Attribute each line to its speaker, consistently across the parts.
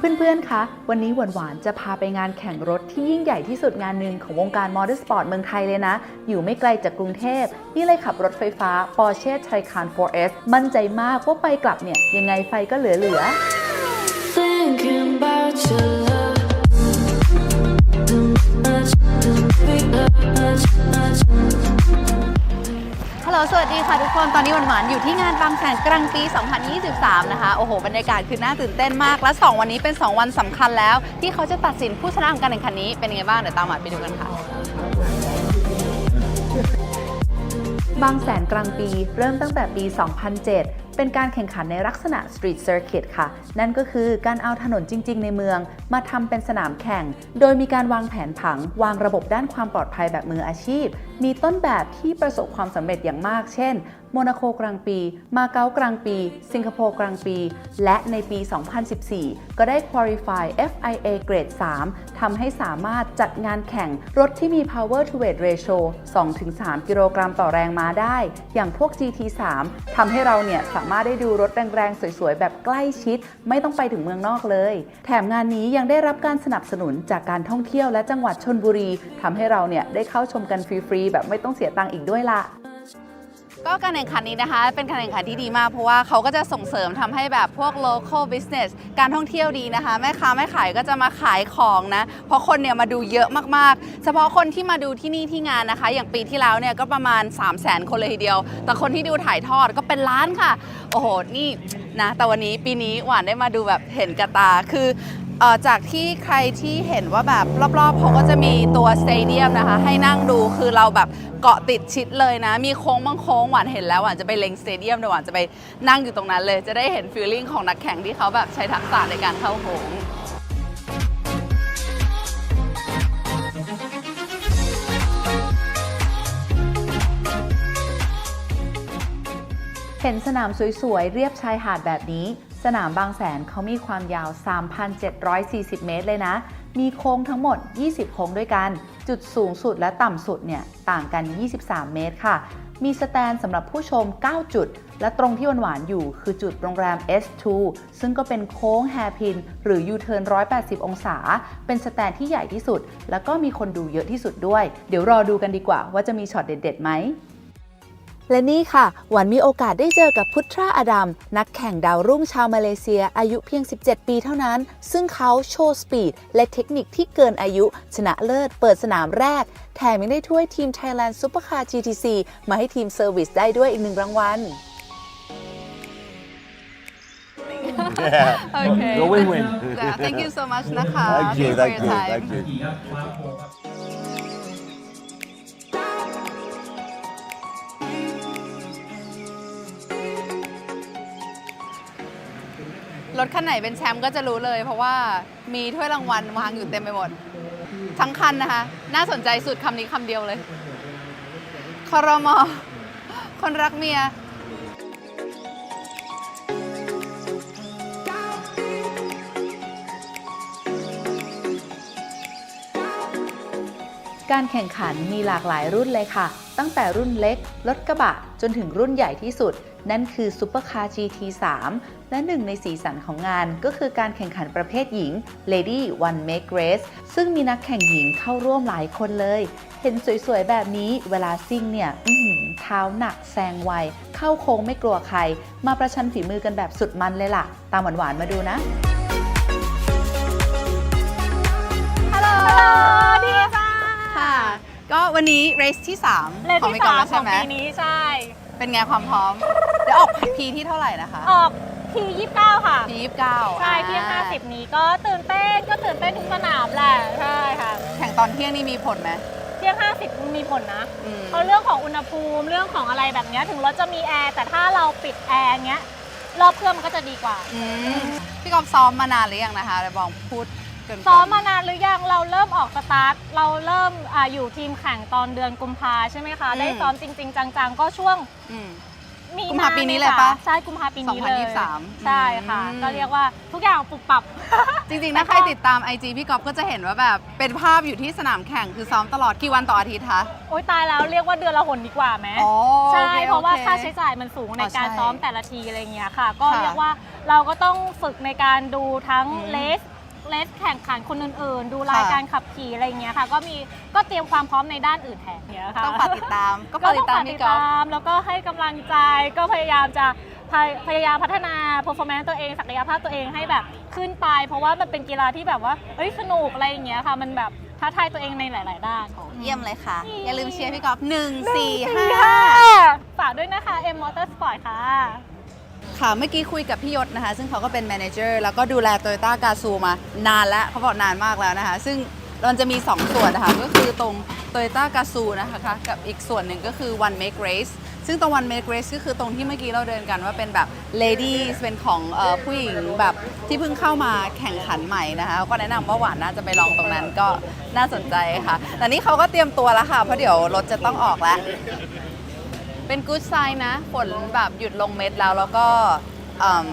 Speaker 1: เพื่อนๆ คะ วันนี้หวานๆจะพาไปงานแข่งรถที่ยิ่งใหญ่ที่สุดงานหนึ่งของวงการมอเตอร์สปอร์ตเมืองไทยเลยนะ อยู่ไม่ไกลจากกรุงเทพ นี่เลยขับรถไฟฟ้า Porsche Taycan 4S มั่นใจมากว่าไปกลับเนี่ย ยังไงไฟก็เหลือๆ
Speaker 2: ลสวัสดีค่ะทุกคน ตอนนี้วันหวานอยู่ที่งานบางแสนกลางปี 2023 นะคะ โอ้โห บรรยากาศคือน่าตื่นเต้นมาก และ 2 วันนี้เป็น 2 วันสำคัญแล้ว ที่เขาจะตัดสินผู้ชนะของการแข่งขันนี้เป็นยังไงบ้าง เดี๋ยวตามหวานไปดูกันค่ะ
Speaker 1: บางแสนกลางปีเริ่มตั้งแต่ปี 2007เป็นการแข่งขันในลักษณะ Street Circuit ค่ะ นั่นก็คือการเอาถนนจริง ๆ ในเมือง มาทำเป็นสนามแข่ง โดยมีการวางแผนผัง วางระบบด้านความปลอดภัยแบบมืออาชีพ มีต้นแบบที่ประสบความสำเร็จอย่างมาก เช่น โมนาโคกลางปี มาเก๊ากลางปี สิงคโปร์กลางปี และในปี 2014 ก็ได้ Qualify FIA Grade 3 ทำให้สามารถจัดงานแข่งรถที่มี Power to Weight Ratio 2-3 กิโลกรัมต่อแรงม้าได้ อย่างพวก GT3 ทำให้เราเนี่ยสามารถได้ดูรถแรงๆ สวยๆ แบบใกล้ชิด ไม่ต้องไปถึงเมืองนอกเลย แถมงานนี้ยังได้รับการสนับสนุนจากการท่องเที่ยวและจังหวัดชนบุรีทำให้เราเนี่ยได้เข้าชมกันฟรีๆแบบไม่ต้องเสียตังค์อีกด้วยล่ะ
Speaker 2: ก็การแข่งขันนี้นะคะเป็นการแข่งขันที่ดีมากเพราะว่าเขาก็จะส่งเสริมทำให้แบบพวก local business การท่องเที่ยวดีนะคะ แม่ค้าแม่ขายก็จะมาขายของนะ เพราะคนเนี่ยมาดูเยอะมากๆ เฉพาะคนที่มาดูที่นี่ที่งานนะคะ อย่างปีที่แล้วเนี่ยก็ประมาณ 3 0 0 0 0 0 คนเลยทีเดียว แต่คนที่ดูถ่ายทอดก็เป็นล้านค่ะ โอ้โห นี่นะแต่วันนี้ปีนี้หวานได้มาดูแบบเห็นกระตาคือ เอ่อจากที่ใครที่เห็นว่าแบบรอบๆเขาก็จะมีตัวสเตเดียมนะคะ ให้นั่งดูคือเราแบบเกาะติดชิดเลยนะ มีโค้งบางโค้งหวานเห็นแล้วหวานจะไปเล็งสเตเดียมเดี๋ยวหวานจะไปนั่งอยู่ตรงนั้นเลย จะได้เห็นฟีลลิ่งของนักแข่งที่เขาแบบใช้ทักษะในการเข้าโค้ง
Speaker 1: เห็นสนามสวยๆ เรียบชายหาดแบบนี้ สนามบางแสนเขามีความยาว 3,740 เมตรเลยนะ มีโค้งทั้งหมด 20 โค้งด้วยกัน จุดสูงสุดและต่ำสุดเนี่ยต่างกัน 23 เมตรค่ะ มีสแตนสำหรับผู้ชม 9 จุด และตรงที่หวานๆอยู่คือจุดโรงแรม S2 ซึ่งก็เป็นโค้งแฮร์พิน หรือยูเทิร์น 180 องศา เป็นสแตนที่ใหญ่ที่สุด แล้วก็มีคนดูเยอะที่สุดด้วย เดี๋ยวรอดูกันดีกว่าว่าจะมีช็อตเด็ดๆไหม และนี่ค่ะ หวันมีโอกาสได้เจอกับพุทราอดัม นักแข่งดาวรุ่งชาวมาเลเซีย อายุเพียง 17 ปีเท่านั้น ซึ่งเขาโชว์สปีด และเทคนิคที่เกินอายุ ชนะเลิศเปิดสนามแรก แถมยังได้ถ้วยทีม Thailand Supercar GTC มาให้ทีมเซอร์วิสได้ด้วยอีกหนึ่งรางวัล
Speaker 2: โอเค
Speaker 3: Go win-win.
Speaker 2: thank you so much นะคะ
Speaker 3: Thank you,
Speaker 2: for
Speaker 3: thank
Speaker 2: your
Speaker 3: you,
Speaker 2: time
Speaker 3: thank you.
Speaker 2: รถคันไหนเป็นแชมป์ก็จะรู้เลย เพราะว่ามีถ้วยรางวัลวางอยู่เต็มไปหมด ทั้งคันนะคะ น่าสนใจสุดคำนี้คำเดียวเลยคอรมอคนรักเมีย
Speaker 1: การแข่งขันมีหลากหลายรุ่นเลยค่ะ ตั้งแต่รุ่นเล็ก รถกระบะ จนถึงรุ่นใหญ่ที่สุด นั่นคือ Supercar GT3 และหนึ่งในสีสันของงานก็คือการแข่งขันประเภทหญิง Lady One Make Race ซึ่งมีนักแข่งหญิงเข้าร่วมหลายคนเลย เห็นสวยๆ แบบนี้เวลาซิ่งเนี่ยอื้อหือเท้าหนักแซงไว เข้าโค้งไม่กลัวใคร มาประชันฝีมือกันแบบสุดมันเลยล่ะ ตามหวานๆ มาดูนะ
Speaker 2: ฮัลโหล
Speaker 4: ดีค่ะ
Speaker 2: ค่ะก็วันนี้เรสที่3
Speaker 4: เลข
Speaker 2: ของ
Speaker 4: ที่
Speaker 2: พี่กอ
Speaker 4: สา
Speaker 2: ล์ฟ
Speaker 4: ม
Speaker 2: แล้ว
Speaker 4: ข
Speaker 2: ใช่
Speaker 4: อง
Speaker 2: ไหม
Speaker 4: ปีนี้ใช่
Speaker 2: เป็นไงความพร้อม เดี๋ยวออกพีที่เท่าไหร่นะคะ
Speaker 4: ออกทียี่สิบเก้าค่ะ
Speaker 2: พียี่สิบเก้า
Speaker 4: ใช่เที่ยงห้าสิบนี้ก็ตื่นเต้นก็ตื่นเต้นทุกสนามแหละ ใช่ค่ะ
Speaker 2: แข่งตอนเที่ยงนี่มีผลไหม
Speaker 4: เที่ยงห้าสิบมีผลนะ
Speaker 2: อืม
Speaker 4: เพราะเรื่องของอุณหภูมิเรื่องของอะไรแบบเนี้ยถึงรถจะมีแอร์ แต่ถ้าเราปิดแอร์เงี้ยรอบเครื่องมันก็จะดีกว่า
Speaker 2: อืมพี่กอล์ฟซ้อมมานานหรือยังนะคะเดี๋ยวบอกพูด เกรินๆ
Speaker 4: ซ้อมมานานหรือยังเราเริ่มออกสตาร์ทเราเริ่มอาอยู่ทีมแข่งตอนเดือนกุมภาใช่ไหมคะ
Speaker 2: อืม
Speaker 4: ได้ซ้อมจริง ๆ จังๆ ก็ช่วง
Speaker 2: อืม
Speaker 4: มี
Speaker 2: กุมภาปีนี้เลยปะ
Speaker 4: ใช่กุมภาปีนี้เลย
Speaker 2: 2023
Speaker 4: ใช่ค่ะ
Speaker 2: อืม
Speaker 4: ก็เรียกว่าทุกอย่างปรับปรับ
Speaker 2: จริงๆถ้าใครติดตาม IG พี่ก๊อฟก็จะเห็นว่าแบบเป็นภาพอยู่ที่สนามแข่งคือซ้อมตลอดกี่วันต่ออาทิตย์คะ
Speaker 4: โอ๊ยตายแล้วเรียกว่าเดือนละหนดีกว่าไหม
Speaker 2: อ๋อ
Speaker 4: ใช่
Speaker 2: โอค
Speaker 4: เพราะว่า
Speaker 2: โอ
Speaker 4: ค่าใช้จ่ายมันสูงใน
Speaker 2: อ๋อ
Speaker 4: การ
Speaker 2: ใช่
Speaker 4: ซ้อมแต่ละทีอะไรอย่างเงี้ยค่ะ ก็
Speaker 2: ค่ะ
Speaker 4: เรียกว่าเราก็ต้องฝึกในการดูทั้ง
Speaker 2: อืม
Speaker 4: เลส เลสแข่งขันคนอื่นๆ ดูราย
Speaker 2: ค่ะ
Speaker 4: การขับขี่อะไรอย่างเงี้ยค่ะ ก็มีก็เตรียมความพร้อมในด้านอื่นแทนเนี้ยค่ะ
Speaker 2: ต้องฝากติดตาม ก็
Speaker 4: ก็
Speaker 2: ฝาก
Speaker 4: ต้
Speaker 2: ติ
Speaker 4: อง
Speaker 2: ดตา
Speaker 4: ฝามกติ
Speaker 2: พี่
Speaker 4: ด
Speaker 2: ก๊อฟ
Speaker 4: ตามแล้วก็ให้กำลังใจก็พยายามจะพยพยายามพัฒนา performance ตัวเองศักยภาพตัวเองให้แบบขึ้นไป เพราะว่ามันเป็นกีฬาที่แบบว่าเฮ้ยสนุกอะไรอย่างเงี้ยค่ะ มันแบบท้าทายตัวเองในหลาย ๆ ด้าน
Speaker 2: เยี่ยมเลยค่ะ
Speaker 4: นี่
Speaker 2: อย่าลืมเชียร์พี่ก๊อฟหนึ่งสี่
Speaker 4: สี่
Speaker 2: ห้า
Speaker 4: ฝากด้วยนะคะ M Motorsport ค่ะ
Speaker 2: ค่ะ เมื่อกี้คุยกับพี่ยศนะคะ ซึ่งเขาก็เป็นแมเนเจอร์แล้วก็ดูแลโตโยต้ากาซูมานานแล้วเขาบอกนานมากแล้วนะคะ ซึ่งมันจะมี 2 ส่วนนะคะ ก็คือตรงโตโยต้ากาซูนะคะกับอีกส่วนหนึ่งก็คือ One Make Race ซึ่งตรง One Make Race ก็คือตรงที่เมื่อกี้เราเดินกันว่าเป็นแบบ ladies เป็นของออผู้หญิงแบบที่เพิ่งเข้ามาแข่งขันใหม่นะคะ ก็แนะนำว่าหวานน่าจะไปลองตรงนั้นก็น่าสนใจค่ะ แต่นี่เขาก็เตรียมตัวแล้วค่ะ เพราะเดี๋ยวรถจะต้องออกแล้ว เป็นกู๊ดไซน์นะ ฝนแบบหยุดลงเม็ดแล้วแล้วก็อืม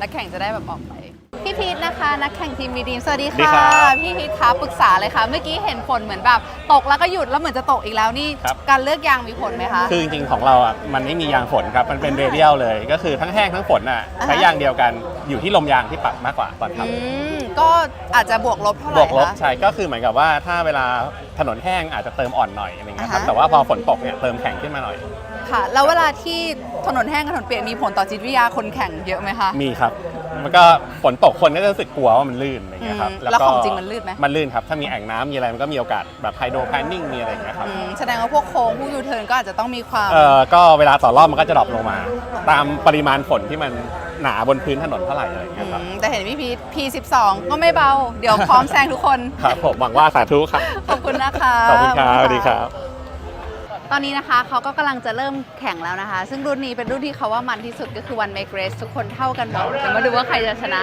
Speaker 2: นักแข่งจะได้แบบออกไป พี่พีทนะคะนักแข่งทีมวีดีมสวัสดี
Speaker 3: สวัสดี
Speaker 2: ค่ะ
Speaker 3: ครับ
Speaker 2: พี่พีทคะปรึกษาเลยค่ะเมื่อกี้เห็นฝนเหมือนแบบตกแล้วก็หยุดแล้วเหมือนจะตกอีกแล้วนี่
Speaker 3: ครับ
Speaker 2: การเลือกยางมีผลไหมคะ
Speaker 3: คือจริงๆ ของเราอะมันไม่มียางฝนครับ มันเป็นเรเดียลเลย ก็คือทั้งแห้งทั้งฝนอะ
Speaker 2: อ่าฮะ
Speaker 3: ใช้ยางเดียวกันอยู่ที่ลมยางที่ปรับมากกว่าตอนขับ
Speaker 2: อืมก็อาจจะบวกลบเท่าไห
Speaker 3: บ
Speaker 2: ร่
Speaker 3: วกลบ
Speaker 2: คะ
Speaker 3: ใช่ก็คือเหมือนกับว่าถ้าเวลาถนนแห้งอาจจะเติมอ่อนหน่อยอะไรเงี้ยครับ
Speaker 2: อ่าฮะ
Speaker 3: แต่ว่าพอฝนตกเนี่ยเติมแข็งขึ้นมาหน่อย
Speaker 2: ค่ะ แล้วเวลาที่ถนนแห้งกับถนนเปียกมีผลต่อจิตวิทยาคนแข่งเยอะไหมคะ
Speaker 3: มีครับ มันก็ฝนตกคนก็จะรู้สึกกลัวว่ามันลื่นอะไรเงี้ยครับ
Speaker 2: อืมแล้วของจริงมันลื่นไหม
Speaker 3: มันลื่นครับ ถ้ามีแอ่งน้ำมีอะไรมันก็มีโอกาสแบบไฮโดรแพนนิ่งมีอะไรอย่างเงี้ยครับ
Speaker 2: อืมแสดงว่าพวกโค้งพวกยูเทิร์นก็อาจจะต้องมีความ
Speaker 3: เอ่อก็เวลาต่อรอบมันก็จะดรอปลงมา ตามปริมาณฝนที่มันหนาบนพื้นถนนเท่าไหร่อะไรอย่างเงี้ยครับ
Speaker 2: อืมแต่เห็นพี่พีท P12 ก็ไม่เบา เดี๋ยวพร้อมแซงทุกคน
Speaker 3: ครับผมหวังว่าสาธุครับ
Speaker 2: ขอบคุณนะคะ
Speaker 3: ขอบคุณครับสวัสดีครับ
Speaker 2: ตอนนี้นะคะเขาก็กำลังจะเริ่มแข่งแล้วนะคะ ซึ่งรุ่นนี้เป็นรุ่นที่เขาว่ามันที่สุดก็คือ One Make Race ทุกคนเท่ากันหมดเดี๋ยวมาดูว่าใครจะชนะ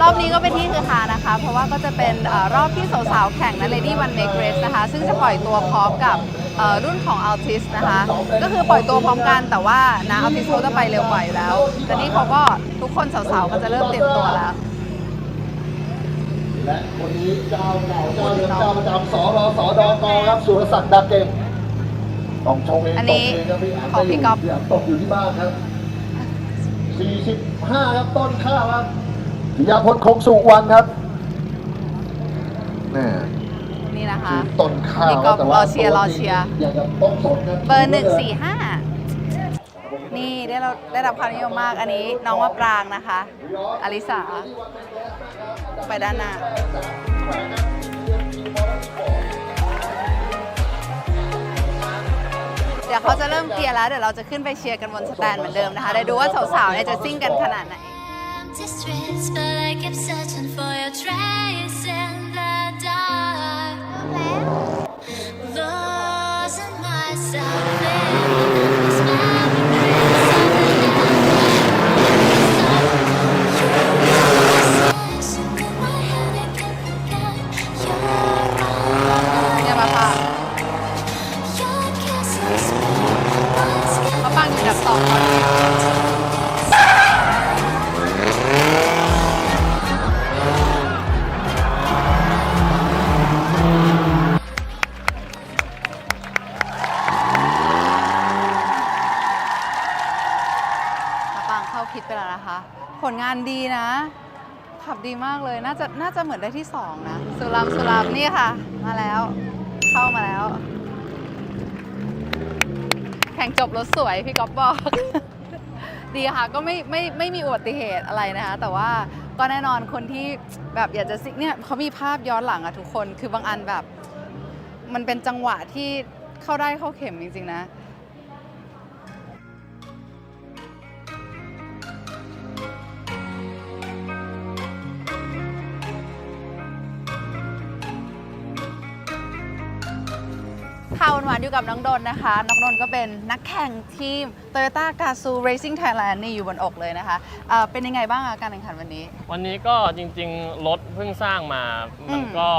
Speaker 2: รอบนี้ก็เป็นที่คือฮานะคะ เพราะว่าก็จะเป็นเอ่อรอบที่สาวๆแข่งนะ Lady One Make Race นะคะ ซึ่งจะปล่อยตัวพร้อมกับเอ่อรุ่นของ Altis นะคะ ก็คือปล่อยตัวพร้อมกันแต่ว่านะ Altis เขาจะไปเร็วกว่าอยู่แล้ว แต่นี่เขาก็ทุกคนสาวๆก็จะเริ่มเตรียมตัวแล้ว
Speaker 5: และคนนี้เจ้าเก่าเจ้าเดิมเจ้าประจำสรสดกครับสุรศักดิ์ดาเก่งต้องชงเอง
Speaker 2: อัน
Speaker 5: ต
Speaker 2: นี้
Speaker 5: กเองครับพี่อ่าน
Speaker 2: ของพี่ก๊อฟ
Speaker 5: พี่อ่านตกอยู่ที่บ้านครับ45ครับต้นข้าวครับ พิยาพลคงสุวรรณครับแม่
Speaker 2: นี่นะคะ
Speaker 5: ต้นข้าว
Speaker 2: พี่ก๊อฟ
Speaker 5: แต่ว่าร
Speaker 2: อเชียร์รอเชียร์
Speaker 5: อย่างกับต้นสดครับ
Speaker 2: เบอร์หนึ่งสี่ห้านี่ได้เราได้รับความนิยมมากอันนี้น้องมะปรางนะคะอลิสาไปด้านหน้าเดี๋ยวเขาจะเริ่มเคลียร์แล้ว เดี๋ยวเราจะขึ้นไปเชียร์กันบนสแตนเหมือนเดิมนะคะได้ดูว่าสาวๆเนี่ยจะซิ่งกันขนาดไหน
Speaker 6: Empty streets, but I keep searching for your trace in the dark. Losing myself in these memories of the Obsession in my head, I can't forget your
Speaker 2: เนี่ยมาค่ะ
Speaker 6: eyes. Your kiss is warm, my skin
Speaker 2: มาฟังอยู่ดับสองตอนนี้ จะน่าจะเหมือนได้ที่2นะ สุรามสุรามนี่ค่ะ มาแล้ว เข้ามาแล้ว แข่งจบรถสวยพี่ก๊อฟบอก ดีค่ะ ก็ไม่ไม่ไม่มีอุบัติเหตุอะไรนะคะ แต่ว่าก็แน่นอนคนที่แบบอยากจะซิกเนี่ยเขามีภาพย้อนหลังอะทุกคน คือบางอันแบบ มันเป็นจังหวะที่เข้าได้เข้าเข็มจริงๆนะ ค่ะวันวานๆอยู่กับน้องดนนะคะ น้องดนก็เป็นนักแข่งทีม Toyota g a z o o Racing Thailand นี่อยู่บนอกเลยนะคะเอ่อเป็นยังไงบ้างอะการแข่งขันวันนี้
Speaker 7: วันนี้ก็จริงๆ รถเพิ่งสร้างมา มัน
Speaker 2: อืม
Speaker 7: ก็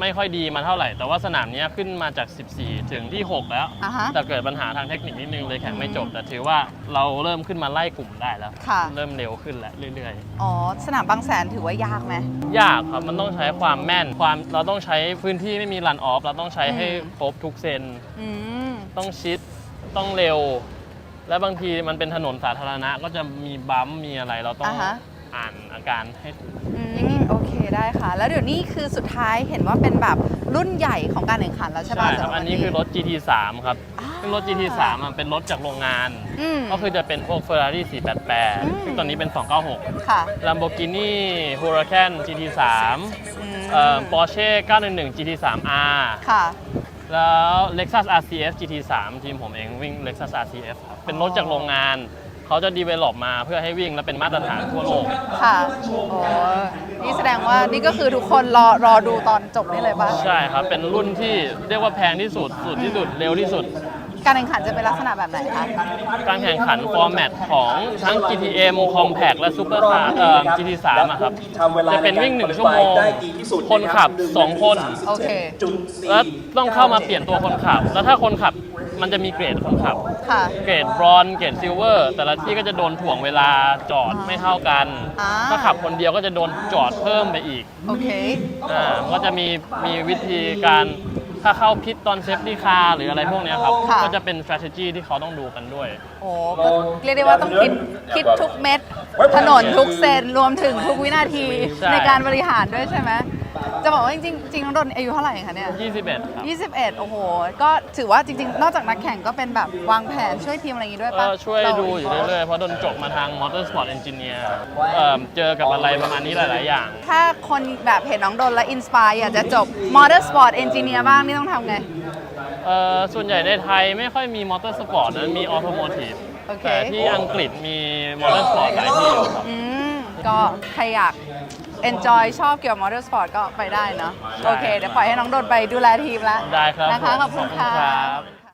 Speaker 7: ไม่ค่อยดีมาเท่าไหร่ แต่ว่าสนามเนี้ยขึ้นมาจาก 14 ถึงที่ 6 แล้ว
Speaker 2: อะฮะ
Speaker 7: แต่เกิดปัญหาทางเทคนิคนิดนึงเลยแข่งไม่จบ
Speaker 2: อืม
Speaker 7: แต่ถือว่าเราเริ่มขึ้นมาไล่กลุ่มได้แล้ว
Speaker 2: ค่ะ
Speaker 7: เริ่มเร็วขึ้นแล้วเรื่อย
Speaker 2: อ๋อ สนามบางแสนถือว่ายากไหม
Speaker 7: ๆ ยากครับ มันต้องใช้ความแม่น ความเราต้องใช้พื้นที่ไม่มีรันออฟ เราต้องใช้ให้
Speaker 2: อืม
Speaker 7: ครบทุกเซน
Speaker 2: อืม
Speaker 7: ต้องชิด ต้องเร็ว และบางทีมันเป็นถนนสาธารณะก็จะมีบัมป์มีอะไร เราต้อง
Speaker 2: อ่าฮะ
Speaker 7: อ่านอาการให้ถูก
Speaker 2: อืมโอเคได้ค่ะ แล้วเดี๋ยวนี้คือสุดท้ายเห็นว่าเป็นแบบรุ่นใหญ่ของการแข่งขันแล้วใช่
Speaker 7: ใช่
Speaker 2: ป่ะ
Speaker 7: ครับ
Speaker 2: สำห
Speaker 7: อันนี้คือรถ GT3 ครับ
Speaker 2: อ่า
Speaker 7: ซึ่งรถ GT3 อะเป็นรถจากโรงงาน
Speaker 2: อืม
Speaker 7: ก็คือจะเป็นพวก Ferrari
Speaker 2: อืม
Speaker 7: 488 ซึ่งตอนนี้เป็น 296
Speaker 2: ค่ะ
Speaker 7: Lamborghini Huracan GT3
Speaker 2: อืม
Speaker 7: เอ่อ Porsche 911 GT3R
Speaker 2: ค่ะ
Speaker 7: แล้ว Lexus RCF GT3 ทีมผมเองวิ่ง Lexus RCF ครับเป็นรถจากโรงงาน เขาจะ develop มาเพื่อให้วิ่งและเป็นมาตรฐานทั่วโลก
Speaker 2: ค่ะโอ้นี่แสดงว่านี่ก็คือทุกคนรอรอดูตอนจบนี่เลยป่ะ
Speaker 7: ใช่ครับ เป็นรุ่นที่เรียกว่าแพงที่สุด สุดที่สุด เร็วที่สุด
Speaker 2: การแข่งขันจะเป็นลักษณะแบบไหนคะ
Speaker 7: การแข่งขันฟอร์แมตของทั้ง GTM Compact และ Super Car เอ่อ GT3 อะครับ จะเป็นวิ่ง1ชั่วโมง คนขับ2คน
Speaker 2: โอเค
Speaker 7: แล้วต้องเข้ามาเปลี่ยนตัวคนขับ แล้วถ้าคนขับมันจะมีเกรดคนขับ
Speaker 2: ค่ะ
Speaker 7: เกรดบรอนซ์เกรดซิลเวอร์ แต่ละที่ก็จะโดนถ่วงเวลาจอดไม่เท่ากัน
Speaker 2: อ่า
Speaker 7: ถ้าขับคนเดียวก็จะโดนจอดเพิ่มไปอีก
Speaker 2: โอเค
Speaker 7: อ่าก็จะมีมีวิธีการ ถ้าเข้าพิษตอนเซฟตี้คาร์หรืออะไรพวกเนี้ยครับ
Speaker 2: ค่ะ
Speaker 7: ก็จะเป็น strategy ที่เขาต้องดูกันด้วย
Speaker 2: โอ้ก็เรียกได้ว่าต้องคิดคิดทุกเม็ด ถนนทุกเซนรวมถึงทุกวินาที
Speaker 7: ใช่
Speaker 2: ในการบริหารด้วยใช่ไหม จะบอกว่าจริงๆจริงๆน้องดนอายุเท่าไหร่คะเนี่ย
Speaker 7: 21 ครับ
Speaker 2: 21 โอ้โห ก็ถือว่าจริง ๆ นอกจากนักแข่งก็เป็นแบบวางแผนช่วยทีมอะไรอย่างงี้ด้วย
Speaker 7: ก็
Speaker 2: ปะ
Speaker 7: ช่วยดูอยู่เรื่อยๆ เพราะโดนจบมาทาง Motorsport Engineer เอ่อเจอกับอะไรประมาณนี้หลาย ๆ อย่าง
Speaker 2: ถ้าคนแบบเห็นน้องดนและอินสปายอยากจะจบ Motorsport Engineer บ้างนี่ต้องทำไง
Speaker 7: เอ่อส่วนใหญ่ในไทยไม่ค่อยมี Motorsport นะมี Automotive
Speaker 2: โอเค
Speaker 7: แต่ที่อังกฤษมี Motorsport หลายที่อยู่ครับ
Speaker 2: อืมก็ใครอยาก enjoy ชอบเกี่ยวกับ Motorsport ก็ไปได้เนาะ
Speaker 7: ใช่
Speaker 2: โอเค เดี๋ยวปล่อยให้น้องดนไปดูแลทีมแล้ว
Speaker 7: ได้ครับ
Speaker 2: นะคะ
Speaker 7: ผม
Speaker 2: ขอบคุณค่ะ
Speaker 7: ขอบคุณครับ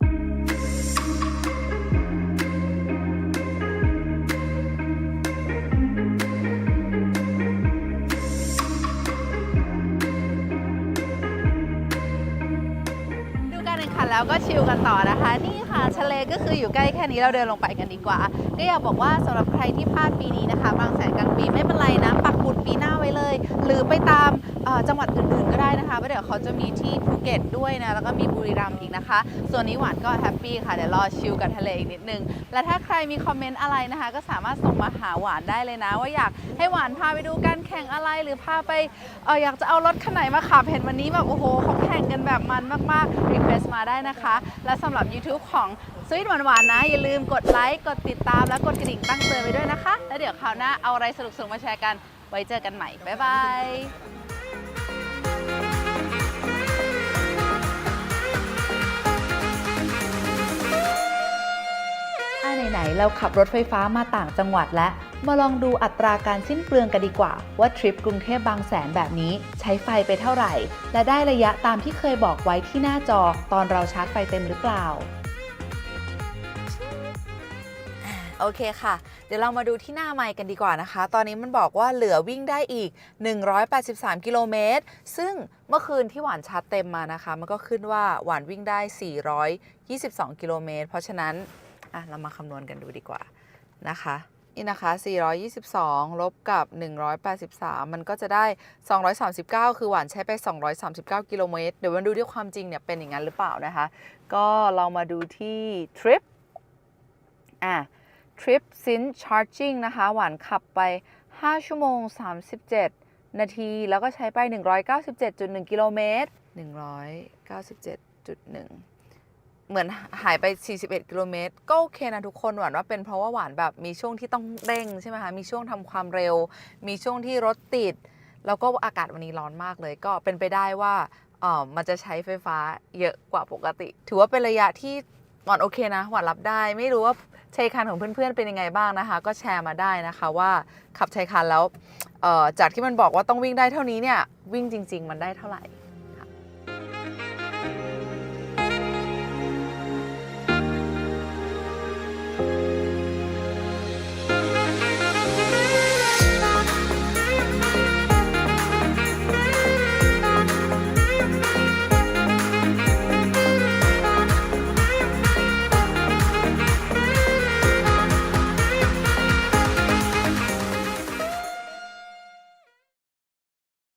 Speaker 2: ดูการแข่งขันแล้วก็ชิลกันต่อนะคะ นี่ค่ะทะเลก็คืออยู่ใกล้แค่นี้เราเดินลงไปกันดีกว่า ก็อยากบอกว่าสำหรับใครที่พลาดปีนี้นะคะ บางแสนกลางปีไม่เป็นไรนะ ปีหน้าไว้เลย หรือไปตามจังหวัดอื่นๆก็ได้นะคะเพราะเดี๋ยวเขาจะมีที่ภูเก็ตด้วยนะแล้วก็มีบุรีรัมย์อีกนะคะ ส่วนนี้หวานก็แฮปปี้ค่ะเดี๋ยวรอชิลกับทะเลอีกนิดนึง และถ้าใครมีคอมเมนต์อะไรนะคะ ก็สามารถส่งมาหาหวานได้เลยนะ ว่าอยากให้หวานพาไปดูการแข่งอะไรหรือพาไปเอออยากจะเอารถคันไหนมาขับเห็นวันนี้แบบโอ้โหเขาแข่งกันแบบมันมากๆรีเควสต์มาได้นะคะ และสำหรับ YouTube ของสวิตหวานๆนะ อย่าลืมกดไลค์กดติดตามและกดกระดิ่งตั้งเตือนไว้ด้วยนะคะ แล้วเดี๋ยวคราวหน้าเอาอะไรสนุกๆมาแชร์กัน ไว้เจอกันใหม่ บ๊ายบาย
Speaker 1: อ่าไหนๆเราขับรถไฟฟ้ามาต่างจังหวัดแล้ว มาลองดูอัตราการสิ้นเปลืองกันดีกว่า ว่าทริปกรุงเทพบางแสนแบบนี้ใช้ไฟไปเท่าไหร่ และได้ระยะตามที่เคยบอกไว้ที่หน้าจอตอนเราชาร์จไฟเต็มหรือเปล่า
Speaker 2: โอเคค่ะ เดี๋ยวเรามาดูที่หน้าไมค์กันดีกว่านะคะ ตอนนี้มันบอกว่าเหลือวิ่งได้อีก 183 กิโลเมตร ซึ่งเมื่อคืนที่หวานชาร์จเต็มมานะคะ มันก็ขึ้นว่าหวานวิ่งได้ 422 กิโลเมตร เพราะฉะนั้นอะเรามาคำนวณกันดูดีกว่านะคะนี่นะคะ 422 ลบกับ 183 มันก็จะได้ 239 คือหวานใช้ไป 239 กิโลเมตร เดี๋ยวมาดูที่ความจริงเนี่ยเป็นอย่างนั้นหรือเปล่านะคะ ก็เรามาดูที่ทริป อะ ทริปซินชาร์จิ่งนะคะ หวานขับไป 5 ชั่วโมง 37 นาที แล้วก็ใช้ไป 197.1 กิโลเมตร 197.1 เหมือนหายไป 41 กิโลเมตร ก็โอเคนะทุกคน หวานว่าเป็นเพราะว่าหวานแบบมีช่วงที่ต้องเร่งใช่ไหมคะ มีช่วงทำความเร็ว มีช่วงที่รถติด แล้วก็อากาศวันนี้ร้อนมากเลย ก็เป็นไปได้ว่าเออมันจะใช้ไฟฟ้าเยอะกว่าปกติ ถือว่าเป็นระยะที่หวานโอเคนะ หวานรับได้ ไม่รู้ว่า ชายคันของเพื่อนๆเป็นยังไงบ้างนะคะ ก็แชร์มาได้นะคะว่าขับชายคันแล้วจากที่มันบอกว่าต้องวิ่งได้เท่านี้เนี่ยวิ่งจริง ๆ มันได้เท่าไหร่